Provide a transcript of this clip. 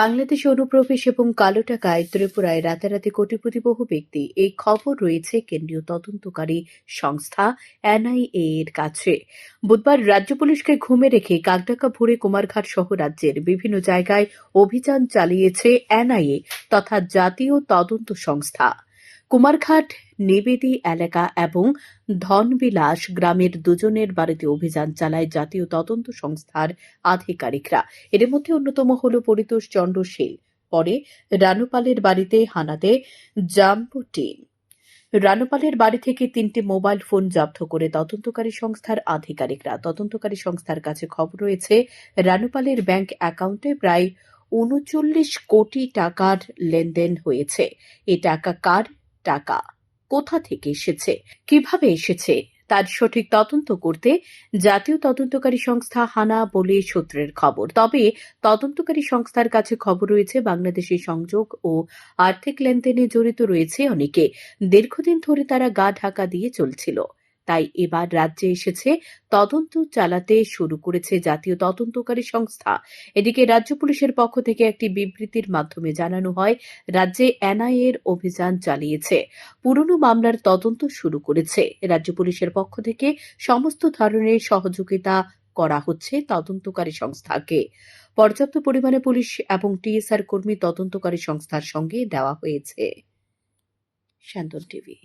বাংলাদেশে অনুপ্রবেশ এবং কালো টাকায় ত্রিপুরায় রাতারাতি কোটিপতি বহু ব্যক্তি। এই খবর রয়েছে কেন্দ্রীয় তদন্তকারী সংস্থা এনআইএ এর কাছে। বুধবার রাজ্য পুলিশকে ঘুমে রেখে কাকডাকা ভোরে কুমারঘাট সহ রাজ্যের বিভিন্ন জায়গায় অভিযান চালিয়েছে এনআইএ তথা জাতীয় তদন্ত সংস্থা। কুমারঘাট, নিবেদি এলাকা এবং ধনবিলাস গ্রামের দুজনের বাড়িতে অভিযান চালায় জাতীয় তদন্ত সংস্থার আধিকারিকরা। এর মধ্যে অন্যতম হল পরিতোষ চন্দ্র শীল। পরে রানুপালের বাড়িতে হানাতে জাম্বুটিন রানুপালের বাড়ি থেকে তিনটি মোবাইল ফোন জব্দ করে তদন্তকারী সংস্থার আধিকারিকরা। তদন্তকারী সংস্থার কাছে খবর রয়েছে, রানুপালের ব্যাংক অ্যাকাউন্টে প্রায় উনচল্লিশ কোটি টাকার লেনদেন হয়েছে। এ টাকা কার টাকা কোথা থেকে এসেছে? কীভাবে এসেছে? তার সঠিক তদন্ত করতে জাতীয় তদন্তকারী সংস্থা হানা বলে সূত্রের খবর। তবে তদন্তকারী সংস্থার কাছে খবর রয়েছে, বাংলাদেশে সংযোগ ও আর্থিক লেনদেনে জড়িত রয়েছে অনেকে। দীর্ঘদিন ধরে তারা গা ঢাকা দিয়ে চলছিল। তাই এবার রাজ্যে এসেছে তদন্ত চালাতে শুরু করেছে জাতীয় তদন্তকারী সংস্থা। এদিকে রাজ্য পুলিশের পক্ষ থেকে একটি বিবৃতির মাধ্যমে জানানো হয়, রাজ্যে এনআইএ এর অভিযান চালিয়েছে। পুরনো মামলার তদন্ত শুরু করেছে। রাজ্য পুলিশের পক্ষ থেকে সমস্ত ধরনের সহযোগিতা করা হচ্ছে তদন্তকারী সংস্থাকে। পর্যাপ্ত পরিমাণে পুলিশ এবং টিএসআর কর্মী তদন্তকারী সংস্থার সঙ্গে দেওয়া হয়েছে। টিভি।